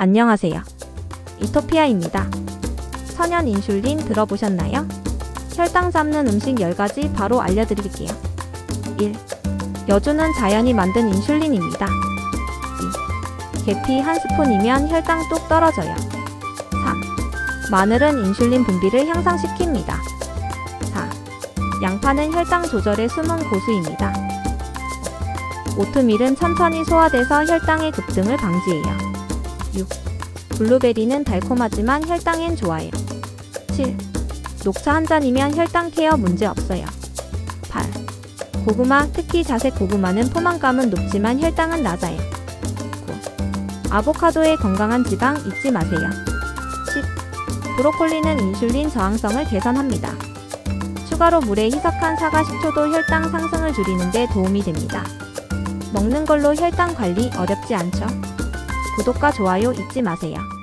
안녕하세요. 이토피아입니다. 천연 인슐린 들어보셨나요? 혈당 잡는 음식 10가지 바로 알려드릴게요. 1. 여주는 자연이 만든 인슐린입니다. 2. 계피 한 스푼이면 혈당 뚝 떨어져요. 3. 마늘은 인슐린 분비를 향상시킵니다. 4. 양파는 혈당 조절에 숨은 고수입니다. 오트밀은 천천히 소화돼서 혈당의 급등을 방지해요. 6. 블루베리는 달콤하지만 혈당엔 좋아요. 7. 녹차 한 잔이면 혈당 케어 문제 없어요. 8. 고구마, 특히 자색 고구마는 포만감은 높지만 혈당은 낮아요. 9. 아보카도의 건강한 지방 잊지 마세요. 10. 브로콜리는 인슐린 저항성을 개선합니다. 추가로 물에 희석한 사과 식초도 혈당 상승을 줄이는데 도움이 됩니다. 먹는 걸로 혈당 관리 어렵지 않죠? 구독과 좋아요 잊지 마세요.